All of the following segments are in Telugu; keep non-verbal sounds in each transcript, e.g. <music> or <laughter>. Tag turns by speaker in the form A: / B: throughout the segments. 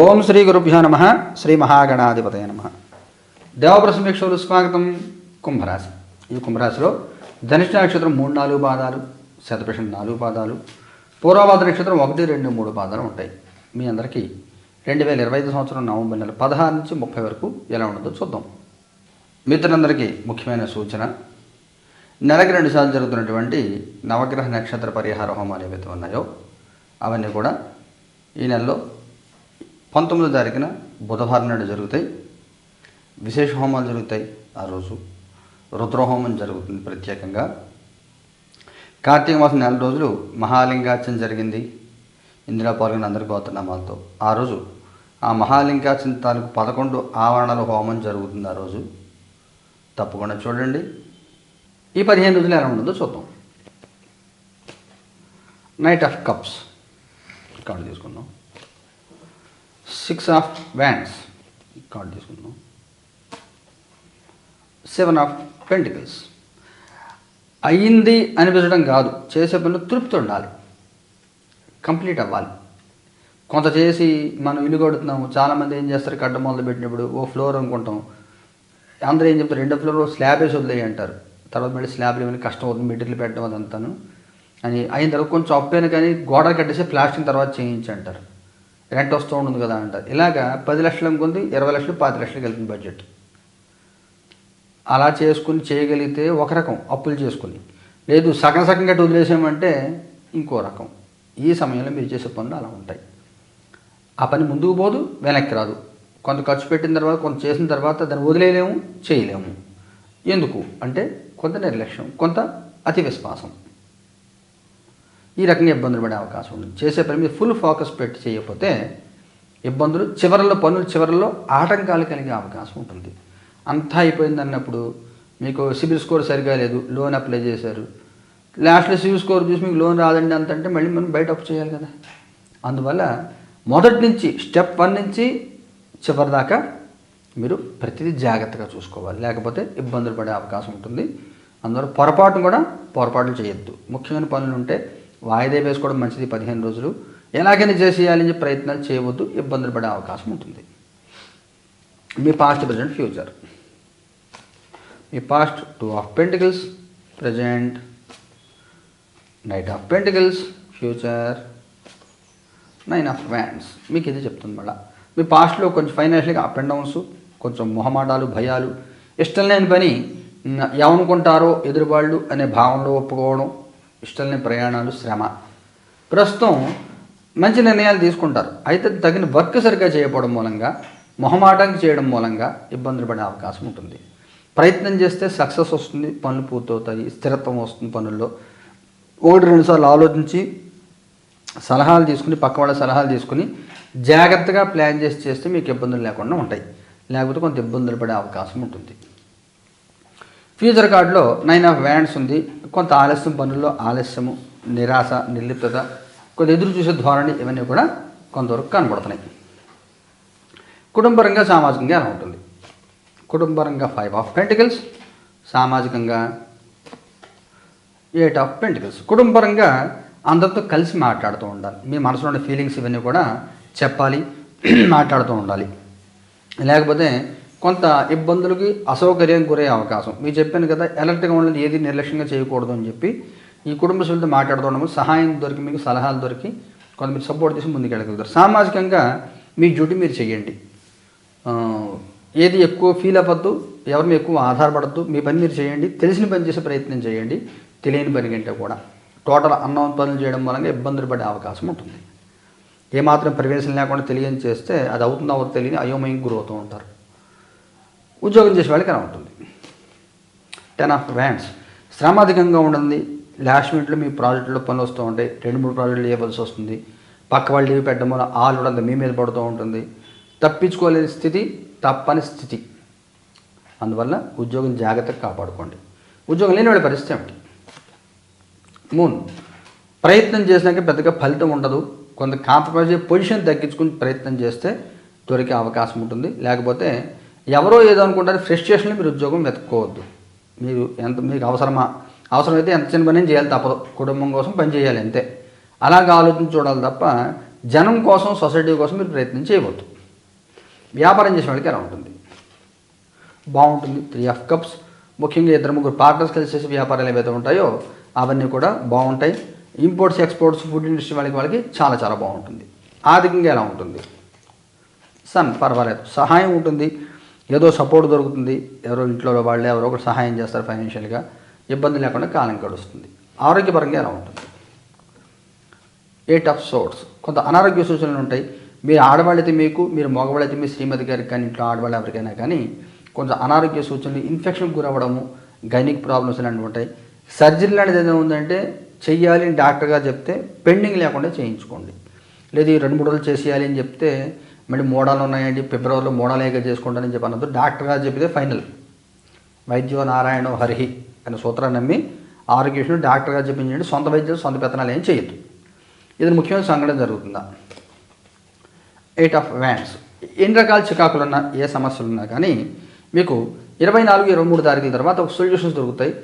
A: ఓం శ్రీ గురుభ్యో నమ శ్రీ మహాగణాధిపతయ నమ. దేవప్రసమీక్షలు స్వాగతం. కుంభరాశి. ఈ కుంభరాశిలో ధనిష్ట నక్షత్రం మూడు నాలుగు పాదాలు శతపక్షం నాలుగు పాదాలు పూర్వపాద నక్షత్రం ఒకటి రెండు మూడు పాదాలు ఉంటాయి. మీ అందరికీ రెండు వేల ఇరవై ఐదు సంవత్సరం నవంబర్ నెల పదహారు నుంచి ముప్పై వరకు ఎలా ఉండదో చూద్దాం. మిత్రులందరికీ ముఖ్యమైన సూచన. నెలకి రెండు సార్లు జరుగుతున్నటువంటి నవగ్రహ నక్షత్ర పరిహార హోమాలు ఏవైతే ఉన్నాయో అవన్నీ కూడా ఈ నెలలో పంతొమ్మిదో తారీఖున బుధవారం నాడు జరుగుతాయి. విశేష హోమాలు జరుగుతాయి ఆ రోజు. రుద్రహోమం జరుగుతుంది ప్రత్యేకంగా. కార్తీక మాసం నెల రోజులు మహాలింగార్చన జరిగింది. ఇందులో పాల్గొన్న అందరి గోత్రనామాలతో. ఆ రోజు ఆ మహాలింగార్చన తాలూకు పదకొండు ఆవరణల హోమం జరుగుతుంది ఆ రోజు. తప్పకుండా చూడండి. ఈ పదిహేను రోజులు ఎలా ఉంటుందో చూద్దాం. Knight of cups. కార్డు తీసుకుందాం. సిక్స్ ఆఫ్ వ్యాండ్స్ కార్డ్ తీసుకుందాం. Seven of pentacles. అయ్యింది అనిపించడం కాదు. చేసే పనులు తృప్తి ఉండాలి. కంప్లీట్ అవ్వాలి. కొంత చేసి మనం ఇల్లు కొడుతున్నాము. చాలామంది ఏం చేస్తారు? కట్ట మొదలు పెట్టినప్పుడు ఓ ఫ్లోర్ అనుకుంటాం. అందరూ ఏం చెప్తారు? రెండో ఫ్లోర్ స్లాబ్ వేసి వదిలేయి అంటారు. తర్వాత మళ్ళీ స్లాబ్లు ఏమైనా కష్టం అవుతుంది? మెటీరియల్ పెట్టడం అదంతాను. అని అయిన తర్వాత కొంచెం అప్పైన కానీ గోడ కట్టేసి ప్లాస్టింగ్ తర్వాత చేయించి అంటారు రెంట్ వస్తూ ఉంటుంది కదా అంటారు ఇలాగా పది లక్షలు అనుకుంది ఇరవై లక్షలు పాతి లక్షలు వెళ్తుంది బడ్జెట్ అలా చేసుకుని చేయగలిగితే ఒక రకం అప్పులు చేసుకుని. లేదు సగం సగం గట్టి వదిలేసామంటే ఇంకో రకం. ఈ సమయంలో మీరు చేసే పనులు అలా ఉంటాయి. ఆ పని ముందుకు పోదు వెనక్కి రాదు. కొంత ఖర్చు పెట్టిన తర్వాత కొంత చేసిన తర్వాత దాన్ని వదిలేయలేము చేయలేము. ఎందుకు? అంటే కొంత నిర్లక్ష్యం కొంత అతి విశ్వాసం ఈ రకంగా ఇబ్బందులు పడే అవకాశం ఉంది. చేసే పని మీద ఫుల్ ఫోకస్ పెట్టి చేయకపోతే ఇబ్బందులు చివరిలో పనులు చివరిలో ఆటంకాలు కలిగే అవకాశం ఉంటుంది. అంతా అయిపోయింది అన్నప్పుడు మీకు సిబిల్ స్కోర్ సరిగా లేదు లోన్ అప్లై చేశారు. లాస్ట్లో సిబిల్ స్కోర్ చూసి మీకు లోన్ రాదండి అంత అంటే మళ్ళీ మనం బయట అప్పు చేయాలి కదా. అందువల్ల మొదటి నుంచి స్టెప్ వన్ నుంచి చివరి దాకా మీరు ప్రతిదీ జాగ్రత్తగా చూసుకోవాలి. లేకపోతే ఇబ్బందులు పడే అవకాశం ఉంటుంది. అందువల్ల పొరపాటును కూడా పొరపాట్లు చేయొద్దు. ముఖ్యమైన పనులు ఉంటే వాయిదా వేసుకోవడం మంచిది పదిహేను రోజులు. ఎలాగైనా చేసేయాలని చెప్పి ప్రయత్నాలు చేయవద్దు ఇబ్బందులు పడే అవకాశం ఉంటుంది. మీ past present future me past two of pentacles present knight of pentacles future nine of wands మీకు ఇది చెప్తుంది మళ్ళీ. మీ పాస్ట్లో కొంచెం ఫైనాన్షియల్గా అప్ అండ్ డౌన్స్ కొంచెం మొహమాటాలు భయాలు ఇష్టం లేని పని న- ఏమనుకుంటారో ఎదురువాళ్ళు అనే భావనలో ఒప్పుకోవడం ఇష్టం ప్రయాణాలు శ్రమ. ప్రస్తుతం మంచి నిర్ణయాలు తీసుకుంటారు. అయితే తగిన వర్క్ సరిగ్గా చేయకపోవడం మూలంగా మొహమాటానికి చేయడం మూలంగా ఇబ్బందులు పడే అవకాశం ఉంటుంది. ప్రయత్నం చేస్తే సక్సెస్ వస్తుంది పనులు పూర్తవుతాయి స్థిరత్వం వస్తుంది పనుల్లో. ఒకటి రెండుసార్లు ఆలోచించి సలహాలు తీసుకుని పక్క వాళ్ళ సలహాలు తీసుకుని జాగ్రత్తగా ప్లాన్ చేసి చేస్తే మీకు ఇబ్బందులు లేకుండా ఉంటాయి. లేకపోతే కొంత ఇబ్బందులు పడే అవకాశం ఉంటుంది. ఫ్యూచర్ కార్డులో నైన్ ఆఫ్ వ్యాండ్స్ ఉంది. కొంత ఆలస్యం పనుల్లో ఆలస్యము నిరాశ నిర్లిప్తత కొంత ఎదురు చూసే ధోరణి ఇవన్నీ కూడా కొంతవరకు కనబడుతున్నాయి. కుటుంబరంగా సామాజికంగా ఎలా ఉంటుంది? కుటుంబరంగా ఫైవ్ ఆఫ్ పెంటికల్స్ సామాజికంగా ఎయిట్ ఆఫ్ పెంటికల్స్ కుటుంబరంగా అందరితో కలిసి మాట్లాడుతూ ఉండాలి. మీ మనసులో ఉన్న ఫీలింగ్స్ ఇవన్నీ కూడా చెప్పాలి <clears throat> మాట్లాడుతూ ఉండాలి. లేకపోతే కొంత ఇబ్బందులకి అసౌకర్యం గురయ్యే అవకాశం. మీరు చెప్పాను కదా ఎలర్ట్గా ఉండాలి ఏది నిర్లక్ష్యంగా చేయకూడదు అని చెప్పి ఈ కుటుంబ సభ్యులతో మాట్లాడుతుండము సహాయం దొరికి మీకు సలహాలు దొరికి కొంత మీరు సపోర్ట్ చేసి ముందుకెళ్ళగలుగుతారు. సామాజికంగా మీ డ్యూటీ మీరు చేయండి ఏది ఎక్కువ ఫీల్ అవ్వద్దు ఎవరి ఎక్కువ ఆధారపడద్దు మీ పని మీరు చేయండి తెలిసిన పని చేసే ప్రయత్నం చేయండి తెలియని పని కంటే కూడా. టోటల్ అన్నం పనులు చేయడం మూలంగా ఇబ్బందులు పడే అవకాశం ఉంటుంది. ఏమాత్రం ప్రవేశం లేకుండా తెలియని చేస్తే అది అవుతుందో అవుతుందో తెలియని అయోమయం గురవుతూ ఉంటారు. ఉద్యోగం చేసే వాళ్ళకి అలా ఉంటుంది టెన్ ఆఫ్ వ్యాండ్స్ శ్రమ అధికంగా ఉంటుంది లాస్ట్ మినిట్లో మీ ప్రాజెక్టులో పనులు వస్తూ ఉంటాయి. రెండు మూడు ప్రాజెక్టులు చేయవలసి వస్తుంది. పక్క వాళ్ళు లీవ్ పెట్టడం వల్ల ఆల్ కూడా మీ మీద పడుతూ ఉంటుంది. తప్పించుకోలేని స్థితి తప్పని స్థితి. అందువల్ల ఉద్యోగం జాగ్రత్తగా కాపాడుకోండి. ఉద్యోగం లేని వాళ్ళ పరిస్థితి ఏమిటి? మూన్. ప్రయత్నం చేసినాక పెద్దగా ఫలితం ఉండదు. కొంత కాంప్రమైజ్ పొజిషన్ తగ్గించుకుని ప్రయత్నం చేస్తే దొరికే అవకాశం ఉంటుంది. లేకపోతే ఎవరో ఏదో అనుకుంటారు ఫ్రస్ట్రేషన్లో మీరు ఉద్యోగం వెతుక్కోవద్దు. మీరు ఎంత మీకు అవసరమా? అవసరమైతే ఎంత చిన్న పని చేయాలి తప్పదు. కుటుంబం కోసం పని చేయాలి అంతే. అలాగ ఆలోచించి చూడాలి తప్ప జనం కోసం సొసైటీ కోసం మీరు ప్రయత్నం చేయవద్దు. వ్యాపారం చేసే వాళ్ళకి ఎలా ఉంటుంది? బాగుంటుంది. త్రీ ఆఫ్ కప్స్ ముఖ్యంగా ఇద్దరు ముగ్గురు పార్ట్నర్స్ కలిసి చేసే వ్యాపారాలు ఏవైతే ఉంటాయో అవన్నీ కూడా బాగుంటాయి. ఇంపోర్ట్స్ ఎక్స్పోర్ట్స్ ఫుడ్ ఇండస్ట్రీ వాళ్ళకి వాళ్ళకి చాలా చాలా బాగుంటుంది. ఆర్థికంగా ఎలా ఉంటుంది? సన్ పర్వాలేదు. సహాయం ఉంటుంది. ఏదో సపోర్ట్ దొరుకుతుంది. ఎవరో ఇంట్లో వాళ్ళే ఎవరో ఒకరు సహాయం చేస్తారు ఫైనాన్షియల్గా ఇబ్బంది లేకుండా కాలం గడుస్తుంది. ఆరోగ్యపరంగా ఎలా ఉంటుంది? ఎయిట్ ఆఫ్ సోర్స్ కొంత అనారోగ్య సూచనలు ఉంటాయి. మీరు ఆడవాళ్ళైతే మీకు మీరు మగవాళ్ళైతే మీ శ్రీమతి గారికి కానీ ఇంట్లో ఆడవాళ్ళు ఎవరికైనా కానీ కొంచెం అనారోగ్య సూచనలు ఇన్ఫెక్షన్ గురవ్వడము గైనిక్ ప్రాబ్లమ్స్ ఇలాంటివి ఉంటాయి. సర్జరీ లాంటిది ఏదైనా ఉందంటే చెయ్యాలి అని డాక్టర్ గారు చెప్తే పెండింగ్ లేకుండా చేయించుకోండి. లేదు ఈ రెండు మూడు రోజులు చేసేయాలి అని చెప్తే మళ్ళీ మోడల్ ఉన్నాయండి ఫిబ్రవరిలో మోడాలేగా చేసుకుంటానని చెప్పి అన్నది డాక్టర్ గారు చెప్పితే ఫైనల్. వైద్యో నారాయణ హరిహి అనే సూత్రాన్ని నమ్మి ఆరోగ్య డాక్టర్ గారు చెప్పించండి సొంత వైద్యులు సొంత పెత్తనాలు ఏం చేయొద్దు. ఇది ముఖ్యమైన సంఘటన జరుగుతుందా? ఎయిట్ ఆఫ్ వ్యాన్స్ ఎన్ని రకాల చికాకులు ఉన్నా ఏ సమస్యలు ఉన్నా కానీ మీకు ఇరవై నాలుగు ఇరవై మూడు తారీఖుల తర్వాత ఒక సొల్యూషన్స్ దొరుకుతాయి.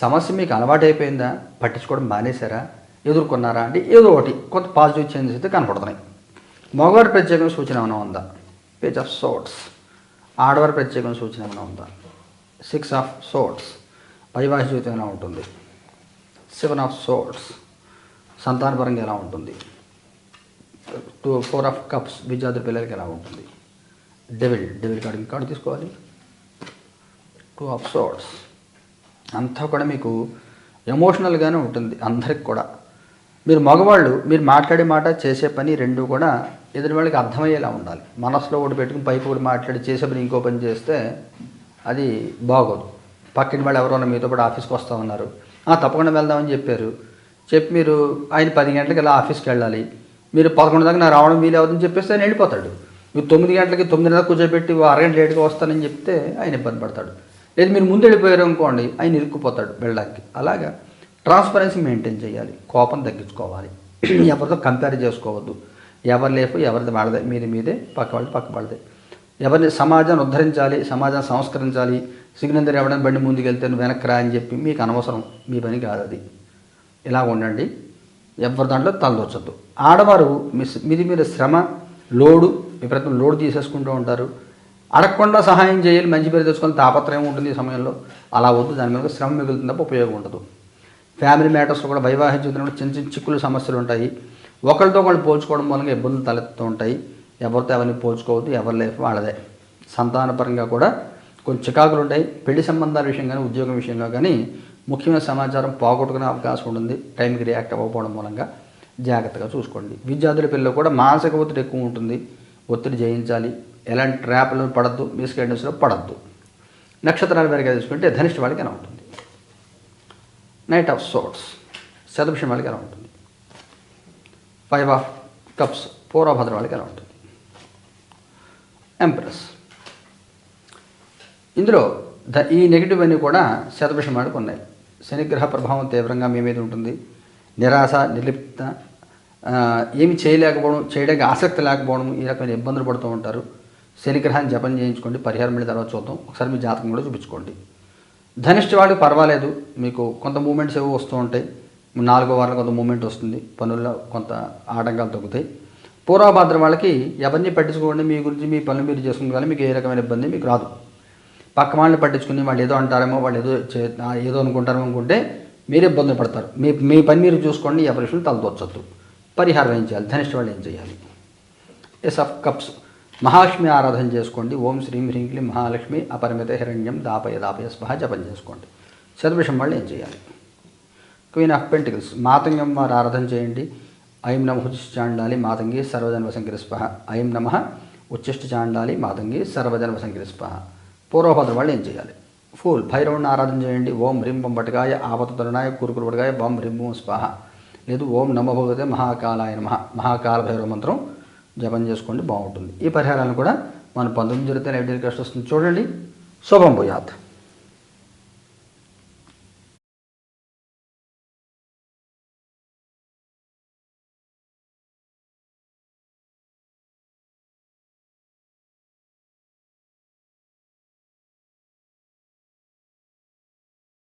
A: సమస్య మీకు అలవాటు అయిపోయిందా పట్టించుకోవడం మానేశారా? ఎదుర్కొన్నారా? అంటే ఏదో ఒకటి కొంత పాజిటివ్ చేంజెస్ అయితే కనపడుతున్నాయి. మగవారి ప్రత్యేకమైన సూచన ఏమైనా ఉందా? పేజ్ ఆఫ్ సోట్స్ ఆడవారి ప్రత్యేకమైన సూచన ఏమైనా ఉందా? సిక్స్ ఆఫ్ సోట్స్ వైవాహిక జీవితం ఎలా ఉంటుంది? సెవెన్ ఆఫ్ సోట్స్ సంతానపరంగా ఎలా ఉంటుంది? టూ ఫోర్ ఆఫ్ కప్స్ విద్యార్థి పిల్లలకి ఎలా ఉంటుంది? డెవిల్ డెవిల్ కార్డు కార్డు తీసుకోవాలి. టూ ఆఫ్ సోట్స్ అంతా కూడా మీకు ఎమోషనల్గానే ఉంటుంది. అందరికి కూడా. మీరు మగవాళ్ళు మీరు మాట్లాడే మాట చేసే పని రెండు కూడా ఎదుటి వాళ్ళకి అర్థమయ్యేలా ఉండాలి. మనసులో ఒకటి పెట్టుకుని పైపు ఒకటి మాట్లాడి చేసే పని ఇంకో పని చేస్తే అది బాగోదు. పక్కిన వాళ్ళు ఎవరైనా మీతో పాటు ఆఫీస్కి వస్తా ఉన్నారు. తప్పకుండా వెళ్దామని చెప్పారు. చెప్పి మీరు ఆయన పది గంటలకు ఇలా ఆఫీస్కి వెళ్ళాలి. మీరు పదకొండు దాకా నాకు రావడం వీలు అవుతుందని చెప్పేస్తే ఆయన వెళ్ళిపోతాడు. మీరు తొమ్మిది గంటలకి తొమ్మిదిన్నర కూర్చోబెట్టి అరగంట లేట్గా వస్తానని చెప్తే ఆయన ఇబ్బంది పడతాడు. లేదు మీరు ముందు వెళ్ళిపోయారు అనుకోండి ఆయన ఇరుక్కుపోతాడు వెళ్ళడానికి. అలాగా. ట్రాన్స్పరెన్సీ మెయింటైన్ చేయాలి. కోపం తగ్గించుకోవాలి. <clears throat> ఎవరితో కంపేర్ చేసుకోవద్దు. ఎవరి లేపు ఎవరిది వాళ్ళదే మీది మీదే పక్క వాళ్ళది పక్క వాళ్ళదే. ఎవరిని సమాజాన్ని ఉద్ధరించాలి సమాజాన్ని సంస్కరించాలి. సిగ్నల్ దగ్గర ఎవడని బండి ముందుకు వెళ్తే వెనక్కి రా అని చెప్పి మీకు అనవసరం. మీ పని కాదు అది. ఇలా ఉండండి. ఎవరి దాంట్లో తలదొచ్చద్దు ఆడవారు మిస్ మీది మీద శ్రమ లోడు విపరీతం లోడు తీసేసుకుంటూ ఉంటారు. అడగకుండా సహాయం చేయాలి మంచి పేరు తెచ్చుకొని తాపత్రయం ఉంటుంది ఈ సమయంలో. అలా వద్దు దాని మీద శ్రమ మిగులుతుంది తప్ప ఉపయోగం ఉండదు. ఫ్యామిలీ మ్యాటర్స్లో కూడా వైవాహిక జీవితంలో చిన్న చిన్న చిక్కులు సమస్యలు ఉంటాయి. ఒకరితో ఒకళ్ళు పోల్చుకోవడం మూలంగా ఇబ్బందులు తలెత్తుతూ ఉంటాయి. ఎవరితో ఎవరిని పోల్చుకోవద్దు ఎవరి లైఫ్ వాళ్ళదే. సంతానపరంగా కూడా కొంచెం చికాకులు ఉంటాయి. పెళ్ళి సంబంధాల విషయం కానీ ఉద్యోగం విషయంలో కానీ ముఖ్యమైన సమాచారం పోగొట్టుకునే అవకాశం ఉంటుంది. టైంకి రియాక్ట్ అవ్వకపోవడం మూలంగా జాగ్రత్తగా చూసుకోండి. విద్యార్థుల పిల్లలు కూడా మానసిక ఒత్తిడి ఎక్కువ ఉంటుంది. ఒత్తిడి జయించాలి. ఎలాంటి ట్రాప్లు పడద్దు. మిస్గైడెన్స్లో పడద్దు. నక్షత్రాల వారిగా తీసుకుంటే ధనిష్ట వాళ్ళకి ఎలా ఉంటుంది. నైట్ ఆఫ్ సోట్స్ శతభిషం వాళ్ళకి ఎలా ఉంటుంది. ఫైవ్ ఆఫ్ కప్స్ పూర్వభద్ర వాళ్ళకి ఎలా ఉంటుంది. ఎంప్రెస్ ఇందులో ద ఈ నెగిటివ్ అన్నీ కూడా శతభిషం వాళ్ళకు ఉన్నాయి. శనిగ్రహ ప్రభావం తీవ్రంగా మీ మీద ఉంటుంది. నిరాశ నిర్లిప్త ఏమి చేయలేకపోవడం చేయడానికి ఆసక్తి లేకపోవడం ఈ రకమైన ఇబ్బందులు పడుతూ ఉంటారు. శనిగ్రహాన్ని జపం చేయించుకోండి. పరిహారం మళ్ళీ తర్వాత చూద్దాం. ఒకసారి మీ జాతకం కూడా చూపించుకోండి. ధనిష్ట వాళ్ళకి పర్వాలేదు. మీకు కొంత మూమెంట్స్ ఏవో వస్తూ ఉంటాయి. నాలుగో వారంలో కొంత మూమెంట్ వస్తుంది. పనుల్లో కొంత ఆటంకాలు తగ్గుతాయి. పూర్వభాద్ర వాళ్ళకి ఎవరిని పట్టించుకోండి మీ గురించి మీ పనులు మీరు చేసుకోవాలి మీకు ఏ రకమైన ఇబ్బంది మీకు రాదు. పక్క వాళ్ళని పట్టించుకుని వాళ్ళు ఏదో అంటారేమో వాళ్ళు ఏదో చే- ఏదో అనుకుంటారేమో అనుకుంటే మీరు ఇబ్బందులు పడతారు. మీ మీ పని మీరు చూసుకోండి ఎవరి విషయంలో తలదొచ్చద్దు పరిహారం ఏం చేయాలి? ధనిష్ట వాళ్ళు ఏం చేయాలి? ఎస్ ఆఫ్ కప్స్ మహాలక్ష్మి ఆరాధన చేసుకోండి. ఓం శ్రీం హ్రీం క్లీం మహాలక్ష్మి అపరిమిత హిరణ్యం దాపయ దాపయ స్పహ జపం చేసుకోండి. చతుర్విషం వాళ్ళు ఏం చేయాలి? Queen of pentacles. మాతంగం వారు ఆరాధన చేయండి. ఐం నమ ఉచ్చిష్ట చాండాలి మాతంగి సర్వజన్మ సంకరి ఐం నమ ఉచ్చిష్ట చాండాలి మాతంగి సర్వజన్మ సంకరి స్పహ. పూర్వభద్ర వాళ్ళు ఏం చేయాలి? ఫూల్. భైరవుని ఆరాధన చేయండి. ఓం హ్రీం బొం బటకాయ ఆపత తరుణాయ కురుకురు బటకాయ బొం హ్రీం స్పహ. లేదు ఓం నమ భగవతే మహాకాలాయ నమ. మహాకాల భైరవ మంత్రం జపం చేసుకోండి బాగుంటుంది. ఈ పరిహారాలను కూడా మనం పంతొమ్మిది జరిగితే లైవ్ టెలికాస్ట్ వస్తుంది. చూడండి. శుభం భూయాత్.